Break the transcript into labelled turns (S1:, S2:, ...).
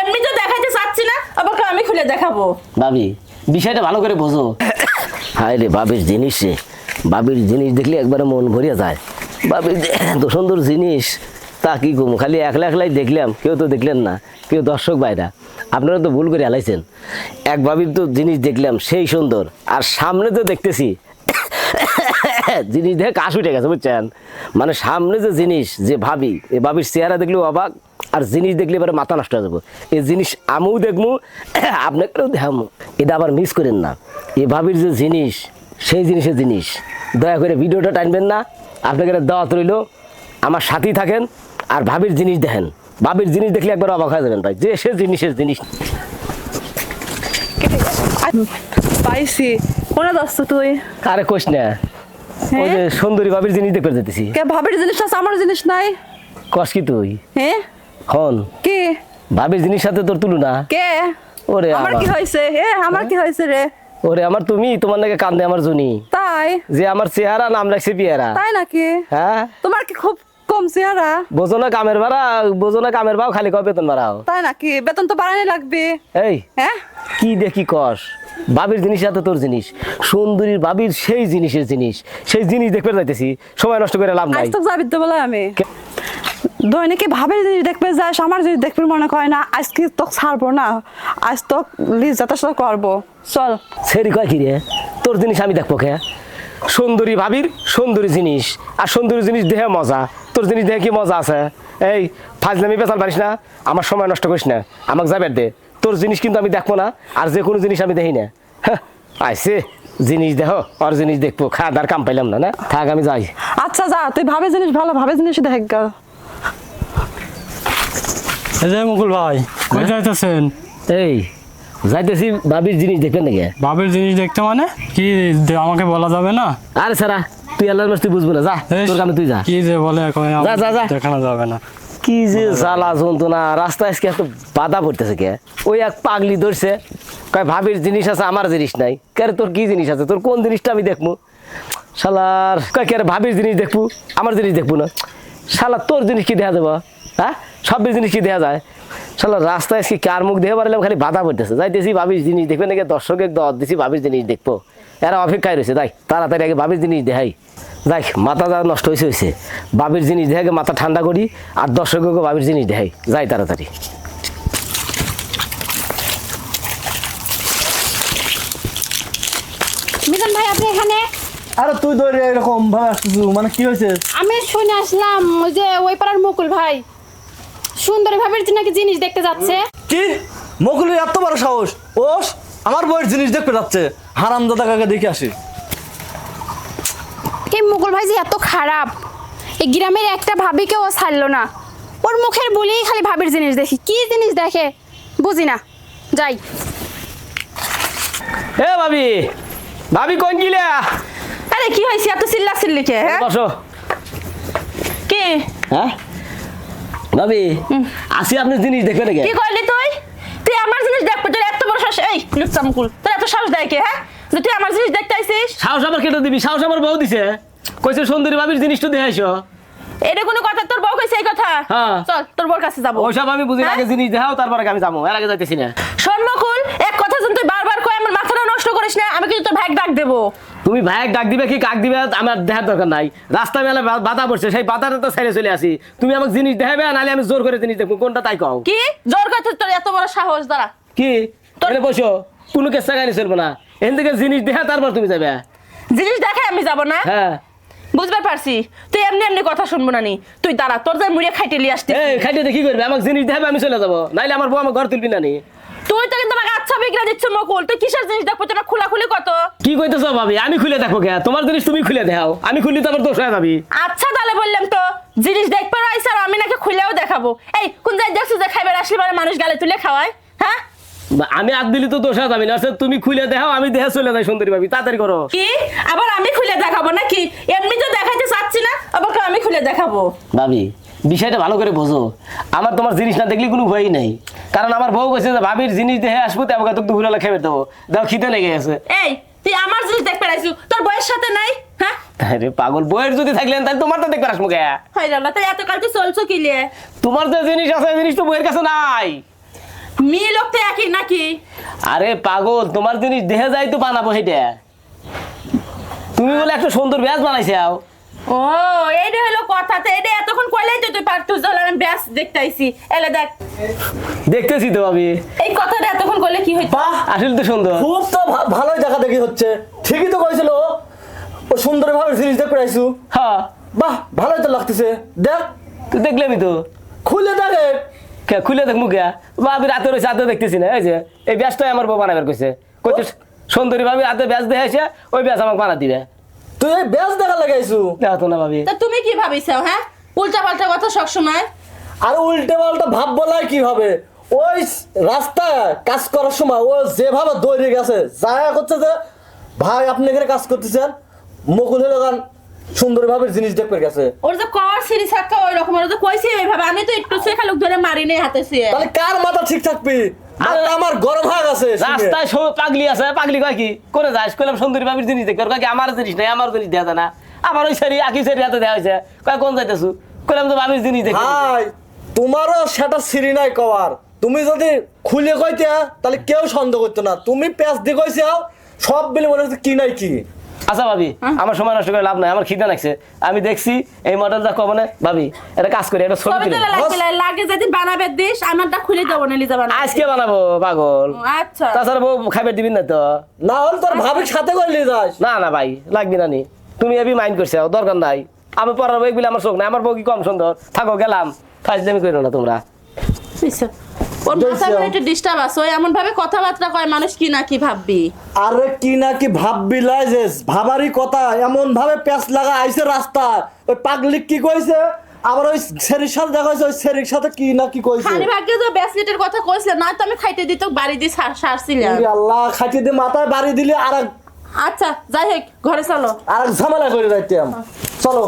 S1: এমনি তো দেখাইতে চাচ্ছি না আবার আমি খুলে দেখাবো।
S2: ভাবি, বিষয়টা ভালো করে বোঝো। হায় রে বাবির জিনিস রে। বাবির জিনিস দেখলে একবারে মন ভরিয়া যায়। বাবির এত সুন্দর জিনিস, তা কি কম খালি একলা একলাই দেখলাম, কেউ তো দেখলেন না, কেউ দর্শক বাইরা। আপনারা তো ভুল করে আলাইছেন এক বাবির তো জিনিস দেখলাম, সেই সুন্দর। আর সামনে তো দেখতেছি, জিনিস দেখে কাশ উঠে গেছে, বুঝছেন? মানে সামনে যে জিনিস, যে ভাবি এই ভাবির চেহারা দেখলেও অবাক। আর জিনিস দেখলে এবারে মাথা নষ্ট হয়ে যাব। এই জিনিস আমিও দেখব আপনাকেও দেখামো এটা আবার মিস করেন না। এই ভাবির যে জিনিস সেই জিনিসের জিনিস। দয়া করে ভিডিওটা টানবেন না। আপনাকে দাওয়াত রইল আমার সাথেই থাকেন আর ভাবির জিনিস দেখেন। ভাবির জিনিস দেখলে একবার অবাক হয়ে যাবেন ভাই যে সে জিনিসের জিনিস।
S1: পাইছি। কোনে দস্ত তুই?
S2: কারে কোষ না। ওই যে সুন্দরী ভাবির জিনিস দেখতে যেতেছি।
S1: কে ভাবির জিনিস আছে আমার জিনিস নাই।
S2: কষ কি তুই?
S1: হ্যাঁ?
S2: হন
S1: কে?
S2: ভাবির জিনিস সাথে তোর তুলনা?
S1: কে?
S2: ওরে
S1: আমার কি হয়েছে? এ আমার কি হয়েছে রে?
S2: ওরে আমার তুমি তোমার নাকি কান্দে আমার জুনি।
S1: তাই?
S2: যে আমার চেহারা নাম রাখছে পিয়ারা।
S1: তাই নাকি?
S2: হ্যাঁ?
S1: তোমার কি খুব কম চেহারা?
S2: বোঝো না কামের ভাড়া বোঝো না কামের ভাও খালি কবে বেতন ভাড়াও।
S1: তাই নাকি? বেতন তো বাড়ানি লাগবে।
S2: এই
S1: হ্যাঁ?
S2: কি দেখি কস? বাবির জিনিস সাথে তোর জিনিস। সুন্দরীর বাবির সেই জিনিসের জিনিস। সেই জিনিস দেখতে যাইতেছি। সময় নষ্ট করে লাভ নাই।
S1: আজ তো যাবি তো বলে আমি। দৈনিকে ভাবের জিনিস দেখবে যাস আমার জিনিস দেখবি মনে করে না আজকে তো ছাড়বো না আজ তো লিজ যথেষ্ট করব। চল।
S2: সেরি কয় কি রে? তোর জিনিস আমি দেখব কে? সুন্দরী ভাবির সুন্দরী জিনিস আর সুন্দরী জিনিস দেহে মজা। তোর জিনিস দেহে কি মজা আছে? এই ফাজলামি পেঁচাল পারিস না? আমার সময় নষ্ট করিস না। আমাকে যাবে দে। তোর জিনিস কিন্তু আমি দেখব না আর যে কোনো জিনিস আমি দেখি না। হ্যাঁ, আইসে। জিনিস দেহ আর জিনিস দেখব। খাওয়া দার কাম পাইলাম না না? থাক আমি যাই।
S1: আচ্ছা যা তুই ভাবে জিনিস ভালো ভাবে জিনিস দেখ গা।
S3: এই যে মুকুল ভাই কই যাইতেছেন?
S2: এই যাইতেছি ভাবির জিনিস দেখবেন নাকি?
S3: জিনিস দেখতে মানে? কি আমাকে বলা যাবে না?
S2: আরে সারা তুই আল্লাহর মাস তুই বুঝব না যা তোর কামে তুই যা।
S3: কি যে বলে
S2: যা, যা, যা।
S3: দেখানো যাবে না।
S2: কি যে জ্বালা যন্ত্রণা রাস্তায় আজকে এত বাধা পড়তেছে কে? ওই এক পাগলি ধরছে কয় ভাবির জিনিস আছে আমার জিনিস নাই। কে রে, তোর কি জিনিস আছে? তোর কোন জিনিসটা আমি দেখব? শালার কয় কে ভাবির জিনিস দেখব? আমার জিনিস দেখব না। শালা তোর জিনিস কি দেখা যাব? হ্যাঁ? সব জিনিস কি দেখা যায়? চলো রাস্তায় আজকে কার মুখ দেখে পারলাম খালি বাধা পড়তেছে। যাইতেছি ভাবির জিনিস দেখবে নাকি? দর্শকে দর দিছি ভাবির জিনিস দেখব। এরা অপেক্ষায় রয়েছে। তাই তাড়াতাড়ি আগে ভাবির জিনিস দেখাই। যাই মাথা যা নষ্ট হয়েছে হয়েছে বাবির জিনিস দেখে মাথা ঠান্ডা করি আর দর্শককে বাবির জিনিস দেখাই। যাই তাড়াতাড়ি।
S4: ভাই আপনি এখানে?
S5: আরে তুই ধরে এরকম ভাবে আসতেছু মানে কি হয়েছে?
S4: আমি শুনে আসলাম ওই যে ওই পাড়ার মুকুল ভাই। সুন্দরী ভাবের নাকি জিনিস দেখতে যাচ্ছে।
S5: কি? মকুলের এত বড় সাহস। ওস আমার বইয়ের জিনিস দেখতে যাচ্ছে। হারাম দাদা কাকে দেখে আসি।
S4: এই মুকুল ভাই যে এত খারাপ। এই গ্রামের একটা ভাবিকেও ও ছাড়লো না। ওর মুখের বলেই খালি ভাবির জিনিস দেখি। কি জিনিস দেখে? বুঝি না। যাই।
S2: এ ভাবি ভাবি কোন গিলা?
S1: আরে কি হয়েছে এত চিল্লা চিল্লি কে হ্যাঁ?
S2: বসো।
S1: কি?
S2: হ্যাঁ? ভাবি আসি আপনি জিনিস দেখবে নাকি?
S1: কি করলি তুই? তুই আমার জিনিস দেখব তোর এত বড় সাহস এই তোর এত সাহস দেয় কে হ্যাঁ? যে তুই আমার জিনিস দেখতে আইছিস?
S2: সাহস কেটে দিবি সাহস আমার বউ দিছে। কইছে সুন্দরী ভাবির দেখে আইসো
S1: এটা কোনো কথা তোর বউ কইছে এই কথা?
S2: হ্যাঁ।
S1: চল তোর বউর কাছে যাব।
S2: ওইসব আমি বুঝি
S1: হ্যাঁ?
S2: আগে জিনিস দেখাও তারপরে আমি যাব এর আগে যাইতেছি না।
S1: শোন মুকুল এক কথা যেন তুই বারবার কই আমার মাথাটা নষ্ট করিস না আমি কিন্তু তোর ভাগ ডাক দেবো।
S2: তুমি ভাই ডাক দিবে কি কাক দিবে আমার দেখার দরকার নাই। রাস্তা মেলা বাধা পড়ছে সেই বাধাটা তো ছেড়ে চলে আসি। তুমি আমাকে জিনিস দেখাবে নাহলে আমি জোর করে জিনিস দেখব। কোনটা তাই কও?
S1: কি? জোর কথা তোর এত বড় সাহস দাঁড়া।
S2: কি?
S1: তোর-
S2: বসো। কোনো কেসা গাড়ি চলবে না। এখান থেকে জিনিস দেখা তারপর তুমি যাবে।
S1: জিনিস দেখাই আমি যাব না?
S2: হ্যাঁ।
S1: বুঝতে পারছি। তুই এমনি এমনি কথা শুনব না নি। তুই দাঁড়া তোর যাই মুড়িয়ে খাইতে লিয়ে আসতে
S2: খাইতে দেখি করবে? আমাকে জিনিস দেখাবে আমি চলে যাব। নাইলে আমার বউ আমার ঘর তুলবি না নি।
S1: দিচ্ছ তুই কিসের জিনিস দেখব? তোরা খোলাখুলি কত?
S2: কি কইতেছ ভাবি? আমি খুলে দেখো কে? তোমার জিনিস তুমি খুলে দেখাও। আমি খুললি তো আবার দোষ হয়ে যাবি
S1: আচ্ছা তাহলে বললাম তো জিনিস রাইস আর আমি নাকি খুলেও দেখাবো। এই কোন যাই দেখছ যে খাইবার আসলে পরে মানুষ গালে তুলে খাওয়ায়? হ্যাঁ?
S2: আমি হাত দিলি তো দোষ যাবি না তুমি খুলে দেখাও আমি দেখে চলে যাই সুন্দরী ভাবি তাড়াতাড়ি করো।
S1: কি? আবার আমি খুলে দেখাবো নাকি? এমনি তো দেখাইতে চাচ্ছি না আবার আমি খুলে দেখাবো?
S2: ভাবি বিষয়টা ভালো করে বোঝো। আমার তোমার জিনিস না দেখলে কোনো ভয়ই নেই। কারণ আমার বউ কইছে যে ভাবির জিনিস দেখে আসব তো আমাকে তো দুপুরবেলা খেয়ে দেবো। দেখো খিদে লেগে গেছে।
S1: এই তুই আমার জিনিস দেখতে রাইছু তোর বয়স সাথে নাই? হ্যাঁ?
S2: আরে পাগল বইয়ের যদি থাকলেন তাহলে তোমার তো কে?
S1: হয় তাই এত চলছো কি লিয়ে
S2: তোমার যে জিনিস আছে জিনিস তো বইয়ের কাছে নাই।
S6: মেয়ে লোক তো একই নাকি?
S2: আরে পাগল তোমার জিনিস যাই তো বানাবো সেটা তুমি বলে একটা সুন্দর ব্যাস বানাইছাও
S6: ও এইটা হলো কথা তো এটা এতক্ষণ কইলেই তো তুই পারতুস তাহলে আমি ব্যাস দেখতে এলে দেখ।
S2: দেখতেছি তো আমি।
S6: এই কথাটা এতক্ষণ কইলে কি হইতো?
S5: বাহ!
S2: আসলে তো সুন্দর।
S5: খুব তো ভালোই দেখা দেখি হচ্ছে। ঠিকই তো কইছিল ও। ও সুন্দর ভাবে জিনিস দেখতে আইছু
S2: হ্যাঁ।
S5: বাহ! ভালোই তো লাগতেছে। দেখ।
S2: তুই দেখলামই তো।
S5: খুলে দেখে।
S2: কে? খুলে দেখ মুখে। ভাবি রাতে রয়েছে দেখতেছি না। এই যে এই ব্যাসটাই আমার বউ বানাবার কইছে। কইছে সুন্দরী ভাবি হাতে ব্যাস দেখাইছে ওই ব্যাস আমাকে বানা দিবে।
S5: তুই এই ব্যাস দেখা লাগাইছু।
S2: দেখো না ভাবি।
S6: তা তুমি কি ভাবিছো হ্যাঁ? উল্টা পাল্টা কথা সবসময়।
S5: আর উল্টে পাল্টা ভাব বলাই কি হবে? ওই রাস্তায় কাজ করার সময় ও যেভাবে দৌড়ে গেছে যা করছে যে ভাই আপনি এখানে কাজ করতেছেন? মুকুল হলো গান সুন্দর ভাবে জিনিস দেখতে গেছে।
S6: ওর যে কর সিরিজ একটা ওই রকম ওর যে কইছি এইভাবে আমি তো একটু সে খালুক ধরে মারি নেই হাতে
S5: তাহলে কার মাথা ঠিক থাকবি? আরে আমার গরম গেছে শুনে।
S2: রাস্তায় সব পাগলি আছে পাগলি কয় কি? করে যাস? কইলাম সুন্দরী ভাবির জিনিস দেখে কয় কি আমার জিনিস নাই আমার জিনিস দেখা যায় না। আমার ওই সারি আকি সারি হাতে দেওয়া হয়েছে। কয় কোন যাইতেছু? কইলাম তো ভাবির জিনিস দেখে
S5: ভাই তোমারও সেটা সিঁড়ি নাই কওয়ার। তুমি যদি খুলে কইতে তাহলে কেউ সন্দেহ করতো না। তুমি প্যাঁচ দিয়ে কইছে সব মিলে মনে হচ্ছে কি নাই কি।
S2: আচ্ছা ভাবি আমার সময় নষ্ট করে লাভ নাই আমার খিদে লাগছে। আমি দেখছি এই মডেলটা কব না ভাবি এটা কাজ করি একটা ছবি তুলি।
S6: লাগে যদি বানাবে দিস আমারটা খুলে দেবো না লিজা বানা
S2: আজকে বানাবো পাগল।
S6: আচ্ছা।
S2: তাছাড়া বউ খাবার দিবি না তো?
S5: না হলে তোর ভাবির সাথে করে নিয়ে যাস।
S2: না না ভাই লাগবি না নি। তুমি এবি মাইন্ড করছ দরকার নাই। আমি পড়ার বই আমার চোখ নাই আমার বউ কি কম সুন্দর? থাকো গেলাম। ফাইজলামি করো না তোমরা?
S6: ওর মাথায় একটু ডিস্টার্ব আছে ওই এমন ভাবে কথাবার্তা কয় মানুষ কি না কি ভাববি?
S5: আরে কি না কি ভাববি যে ভাবারই কথা এমন ভাবে প্যাঁচ লাগা আইছে রাস্তায়। ওই পাগলিক কি কইছে? আবার ওই সেরির সাথে দেখা হয়েছে ওই সেরির সাথে কি না কি কইছে?
S6: খালি ভাগ্যে যে ব্যাসলেটের কথা কইছিল না তো আমি খাইতে দিত বাড়ি দিয়ে সার সারছিলাম।
S5: আল্লাহ খাইতে দিয়ে মাথায় বাড়ি দিলে আর
S6: আচ্ছা যাই হোক ঘরে চলো।
S5: আর ঝামেলা করে যাইতাম চলো।